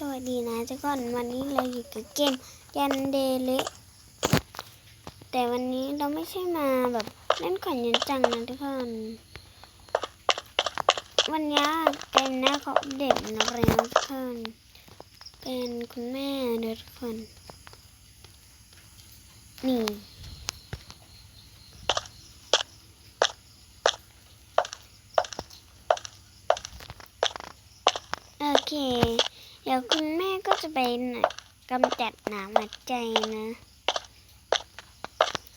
สวัสดีนะทุกคนวันนี้เราอยู่กับเกมยันเดเลแต่วันนี้เราไม่ใช่มาแบบเล่นขวัญยันจังนะทุกคนวันนี้เกมหน้าเขาอัปเดตมาแล้วทุกคนเป็นคุณแม่เด้อทุกคนนี่โอเค เดี๋ยวคุณแม่ก็จะไปกำจัดหนามหัวใจนะ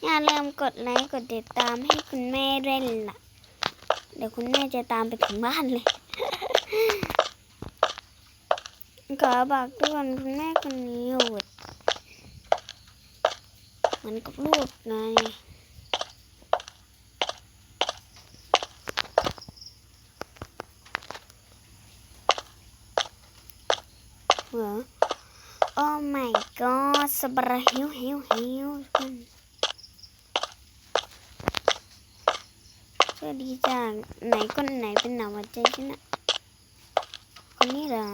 อย่าลืมกดไลค์กดติดตามให้คุณแม่ด้วยล่ะ เดี๋ยวคุณแม่จะตามไปถึงบ้านเลย ขอบอกทุกคนคุณแม่คนนี้โหดเหมือนกับลูกไง เหรอ โอ้ my god สบระหิวหิวหิวกันสวัสดีจ้าไหนคนไหนเป็นหนาวใจฉันอะคนนี้เหรอ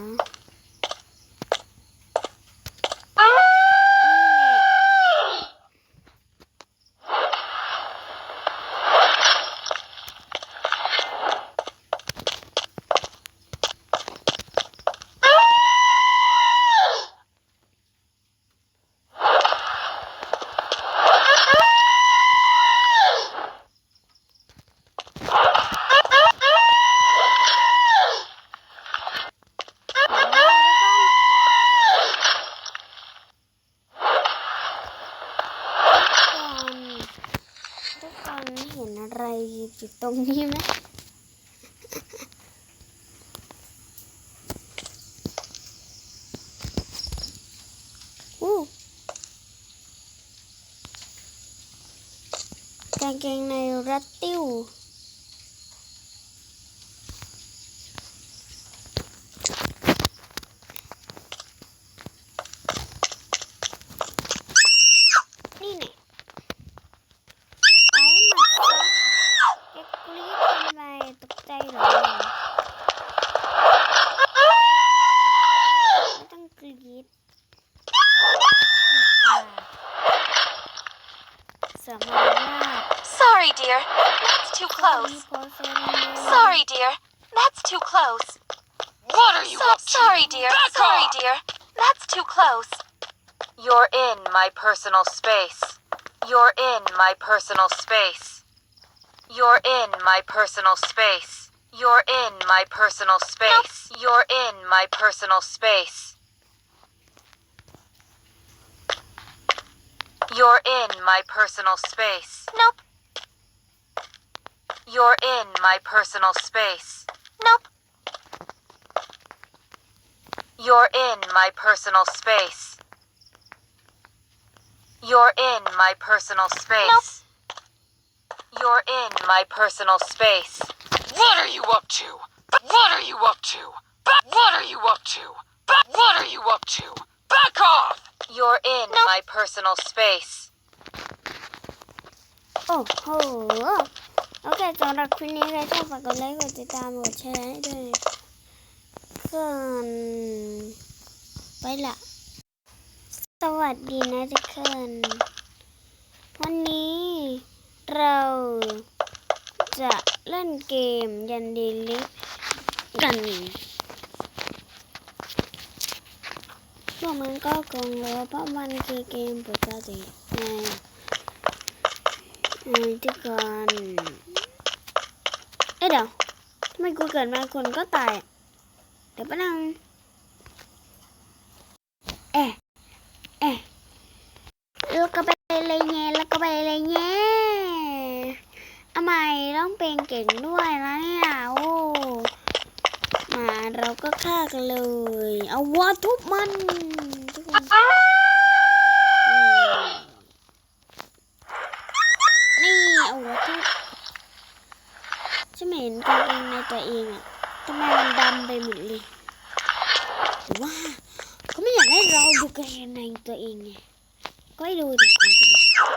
ทุกคนเห็นอะไรอยู่ ตรงนี้ไหมอู้กางเกงในรัดติ้ว dear. That's too close. Sorry, dear. That's too close. What are you so, up to? Sorry, dear. Back sorry, off. dear. That's too close. You're in my personal space. You're in my personal space. You're in my personal space. You're in my personal space. You're in my personal space. You're in my personal space. Nope. You're in my personal space. Nope. You're in my personal space. You're in my personal space. Nope. You're in my personal space. What are you up to? What are you up to? What are you up to? What are you up to? Back off! You're in my personal space. Oh, โอ้ โอเคสำหรับคลิปนี้ใครชอบฝากกดไลค์กดติดตามกดแชร์ให้ด้วยก่อนไปละสวัสดีนะทุกคนวันนี้เราจะเล่นเกมยันดีลิฟกันพวกมันก็คงรู้เพราะมันคือเกมปกติไงทุกคน เอ๊ะเดี๋ยวทำไมกูเกิดมาคนก็ตาย เดี๋ยวแป๊บนึงเอ๊ะเอ๊ะแล้วก็ไปเลยแง่แล้วก็ไปเลยแง่ทำไมต้องเป็นเก่งด้วยนะเนี่ยโอ้มาเราก็ฆ่ากันเลย เอาวัวทุบมันทุกคนอืมนี่เอาวัวทุบฉันไม่เห็นกางเกงในตัวเองอะทำไมมันดำไปหมดเลยว่าเขาไม่อยากให้เราดูกางเกงในตัวเองไงก็ให้ดูแต่ของคนอื่น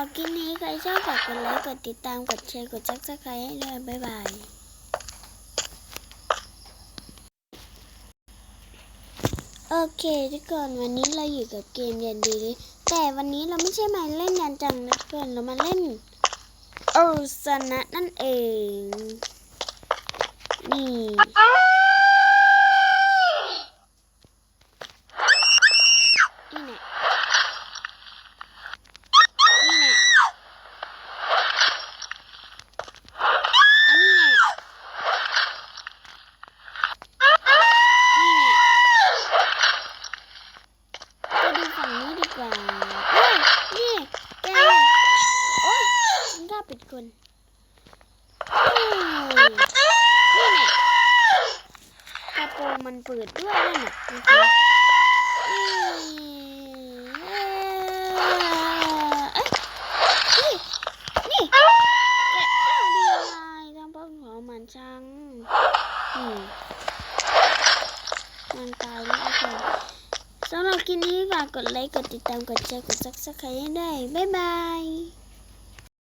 สำหรับคลิปนี้ใครชอบฝากกดไลค์กดติดตามกดแชร์กดซับสไครให้ด้วยบ๊ายบายโอเคทุกคนวันนี้เราอยู่กับเกมยันดี แต่วันนี้เราไม่ใช่มาเล่นยันจังนะเพื่อนเรามาเล่นโอซานะนั่นเอง นี่ นี่แหละนี่แหละอันนี้แหละนี่แหละไปดูฝั่งนี้ดีกว่าเอ้ยนี่แกโอ๊ยฉันกล้าปิดคนโอ้ยนี่แหละกระโปรง มันเปิดด้วยนั่นน่ะนะคะเอ้ยเอ้ยนี่นี่แกะดีไรทำป้องหัวมันจังอืมมันตายแล้วค่ะสำหรับคลิปนี้ฝากกดไลค์ กดติดตาม กดแชร์ กดซับสไครต์ให้ได้ บ๊ายบาย